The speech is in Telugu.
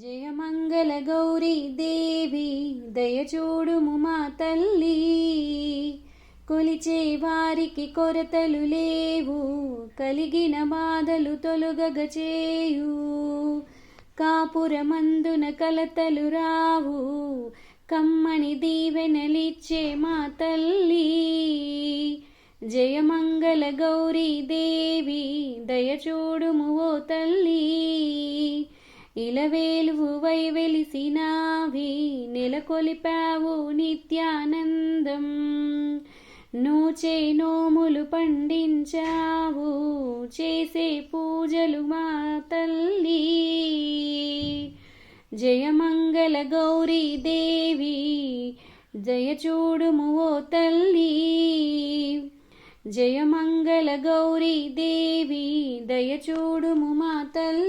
జయమంగళ గౌరీ దేవి దయచూడుము మా తల్లి. కొలిచే వారికి కొరతలు లేవు కలిగిన బాధలు తొలగగచేయు కాపురమందున కలతలు రావు కమ్మని దీవెనలిచ్చే మా తల్లి. జయమంగళ గౌరీ దేవి దయచూడుము ఓ తల్లి. ఇలవేలువై వెలిసినావి నెలకొలిపావు నిత్యానందం. నూచే నోములు పండించావు చేసే పూజలు మా తల్లి. జయమంగళ గౌరీ దేవి జయచూడుము ఓ తల్లి. జయమంగళ గౌరీ దేవి దయచూడుము మా తల్లి.